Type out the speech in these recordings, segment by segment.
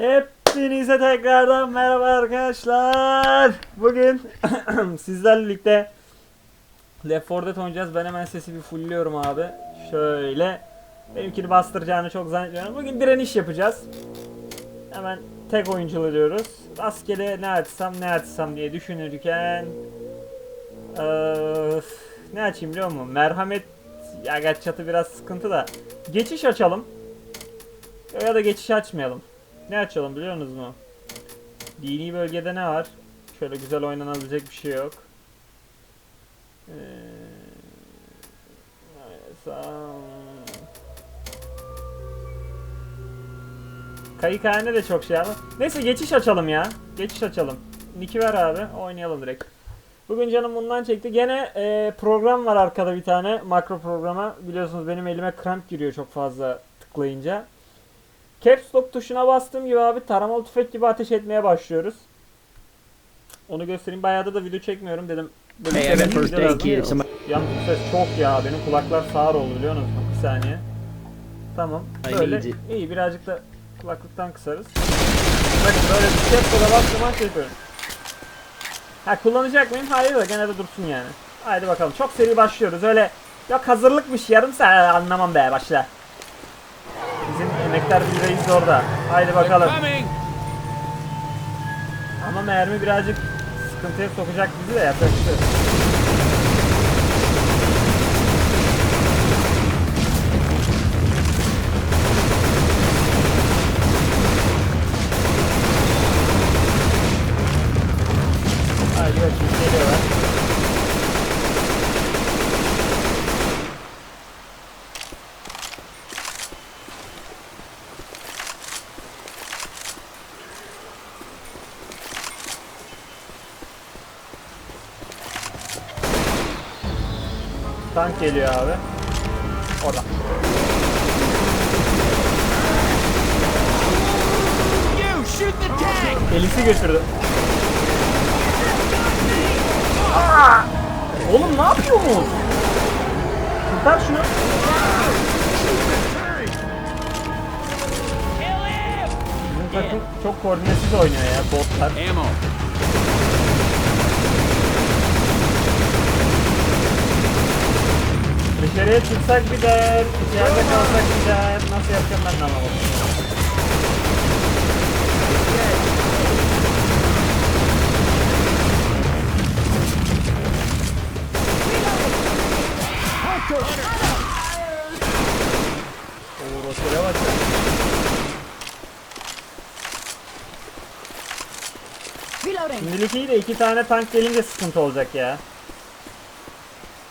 Hepinize tekrardan merhaba arkadaşlar. Bugün sizlerle birlikte Left 4 Dead oynayacağız. Ben hemen sesi bir fullliyorum abi. Şöyle. Benimkini bastıracağını çok zannetmiyorum. Bugün direniş yapacağız. Hemen tek oyunculu diyoruz. Rastgele ne açsam ne açsam diye düşünürken Eee, ne açayım biliyor musun? Merhamet ya çatı biraz sıkıntı da. Geçiş açalım. Ya da geçiş açmayalım. Ne açalım biliyor musunuz mu? Dini bölgede ne var? Şöyle güzel oynanabilecek bir şey yok. Ee? Kayıkhane de çok şey ama. Neyse geçiş açalım ya. Geçiş açalım. Nick'i ver abi. Oynayalım direkt. Bugün canım bundan çekti. Gene e, program var arkada bir tane. Makro programa. Biliyorsunuz benim elime kramp giriyor çok fazla tıklayınca. Caps Lock tuşuna bastığım gibi abi taramalı tüfek gibi ateş etmeye başlıyoruz. Onu göstereyim. Bayağıda da video çekmiyorum dedim. Böyle Hey, got şeyler first aid kit. Yalnız ses çok ya. Benim kulaklar sağır oldu biliyor musun? Bir saniye. Tamam. Böyle iyi birazcık da kulaklıktan kısarız. Bakın böyle bir Caps Lock'a bastığım şey yapıyorum. Ha kullanacak mıyım? Hayır da gene de dursun yani. Haydi bakalım. Çok seri başlıyoruz. Öyle yok hazırlıkmış yarım saat anlamam be başla. Emekler bir reis orada. Haydi bakalım. Ama mermi birazcık sıkıntıya sokacak bizi de yapacak bir şey yok. Haydi bakayım geliyorlar. Tank geliyor abi. Orada. Elisi götürdü. Oğlum ne yapıyorsunuz? Kurtar şunu. Bizim takım çok koordinesiz oynuyor ya botlar. Dışarıya çıksak bir der, içeride kalsak bir der. Nasıl yapacağım ben de anlamadım. Oo, rotele bak sen. Reloading. Şimdilik iyi de iki tane tank gelince sıkıntı olacak ya.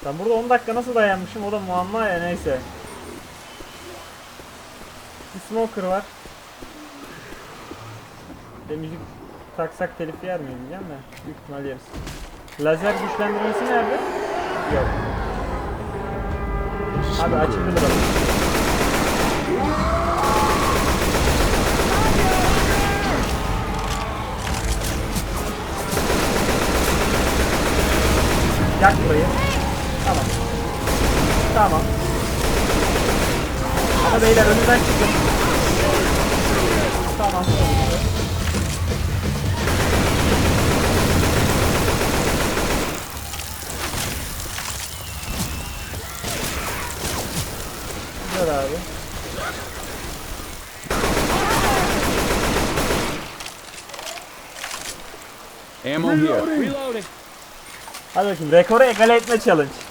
Ben burada 10 dakika nasıl dayanmışım o da muamma ya neyse. Bir smoker var. Bir müzik taksak telif yer miyiz diyeceğim de büyük ihtimal yeriz. Lazer güçlendirmesi nerede? Yok. Abi açıkta duralım. Tamam. Tamam. Hadi beyler önümden çıkın. Tamam. Güzel abi. Ammo here. Reloading. Hadi bakayım rekoru egale etme challenge.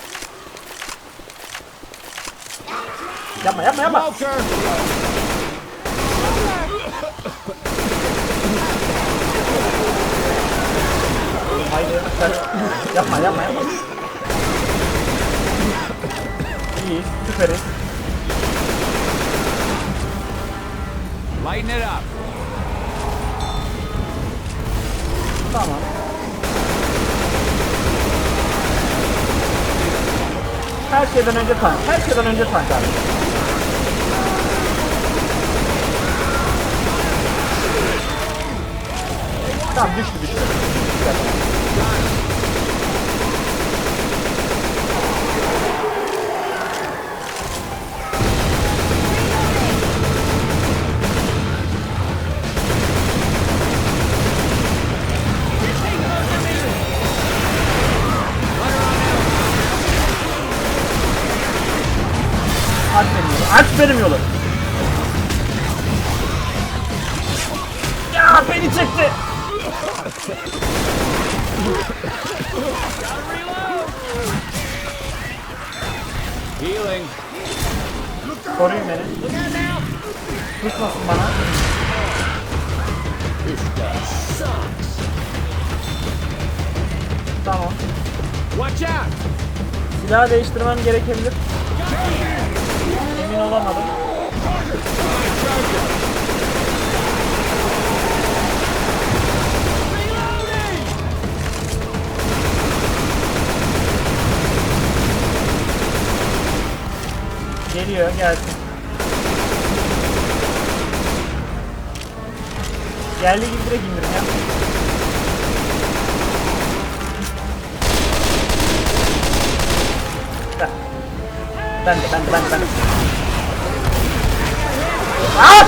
Yapma yapma yapma. Haydi sen yapma yapma yapma. İyi süperiz. Lighten it up. Tamam. Her şeyden önce tank. Her şeyden önce tank abi. Tamam düştü düştü. Aç benim yolu. Aç benim yolu. Ya beni çekti. Healing. Koruyun beni. Tutmasın bana. This guy sucks. Tamam. Watch out! Silah değiştirmem gerekebilir. Emin olamadım. Geliyor gelsin. Geldi gibi direkt indirin ya. Ben. Ben de ben de ben de ben de. At!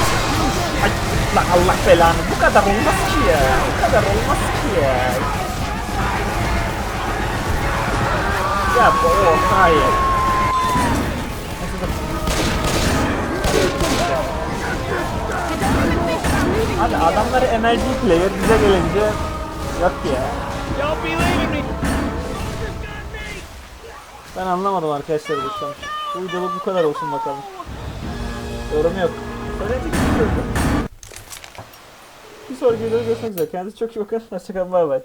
Ay, lan Allah belanı bu kadar olmaz ki ya. Bu kadar olmaz ki ya. Ya bu o hayır. Adamları MLG player bize gelince yok ya. Ben anlamadım arkadaşlar bu son. Bu videoluk bu kadar olsun bakalım. Yorum yok. Söyledik bir sonraki videoda görüşmek üzere. Kendinize çok iyi bakın. Hoşçakalın. Bay bay.